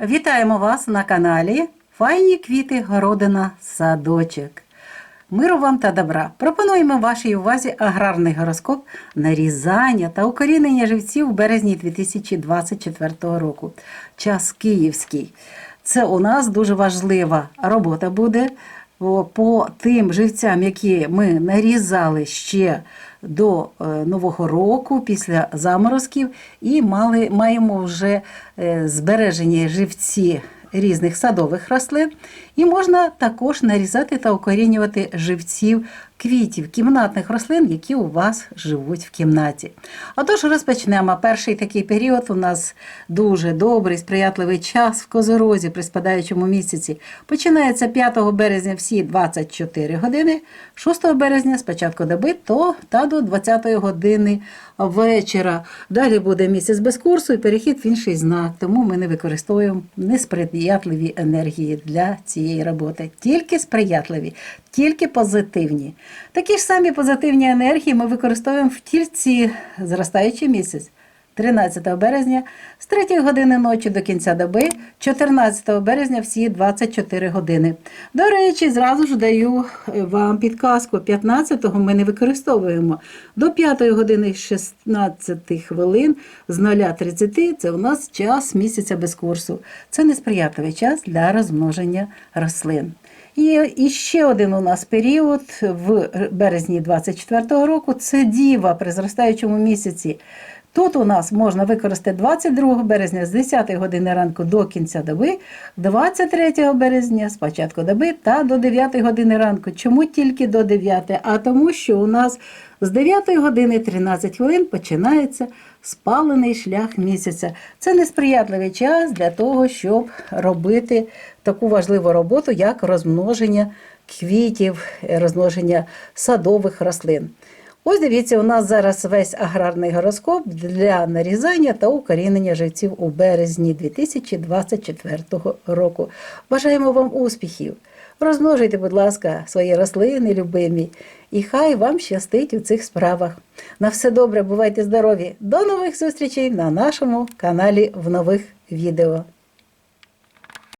Вітаємо вас на каналі Файні квіти Городина Садочок. Миру вам та добра. Пропонуємо вашій увазі аграрний гороскоп нарізання та укорінення живців у березні 2024 року. Час київський. Це у нас дуже важлива робота буде по тим живцям, які ми нарізали ще до е, Нового року після заморозків, і мали, маємо вже е, збережені живці різних садових рослин. І можна також нарізати та укорінювати живців квітів, кімнатних рослин, які у вас живуть в кімнаті. Отож, розпочнемо. Перший такий період у нас дуже добрий, сприятливий час в Козорозі при спадаючому місяці. Починається 5 березня всі 24 години, 6 березня з початку доби то та до 20 години вечора. Далі буде місяць без курсу і перехід в інший знак, тому ми не використовуємо несприятливі енергії для цієї роботи. Тільки сприятливі, тільки позитивні. Такі ж самі позитивні енергії ми використовуємо в тільці зростаючий місяць. 13 березня з 3 години ночі до кінця доби, 14 березня всі 24 години. До речі, зразу ж даю е, вам підказку. 15-го ми не використовуємо. До 5 години 16 хвилин з 0.30 це у нас час місяця без курсу. Це несприятливий час для розмноження рослин. І, і ще один у нас період в березні 24 року це діва при зростаючому місяці. Тут у нас можна використати 22 березня з 10 години ранку до кінця доби, 23 березня з початку доби та до 9 години ранку. Чому тільки до 9? А тому, що у нас з 9 години 13 хвилин починається спалений шлях місяця. Це несприятливий час для того, щоб робити таку важливу роботу, як розмноження квітів, розмноження садових рослин. Ось дивіться, у нас зараз весь аграрний гороскоп для нарізання та укорінення живців у березні 2024 року. Бажаємо вам успіхів! Розмножуйте, будь ласка, свої рослини любимі, і хай вам щастить у цих справах. На все добре, бувайте здорові! До нових зустрічей на нашому каналі в нових відео.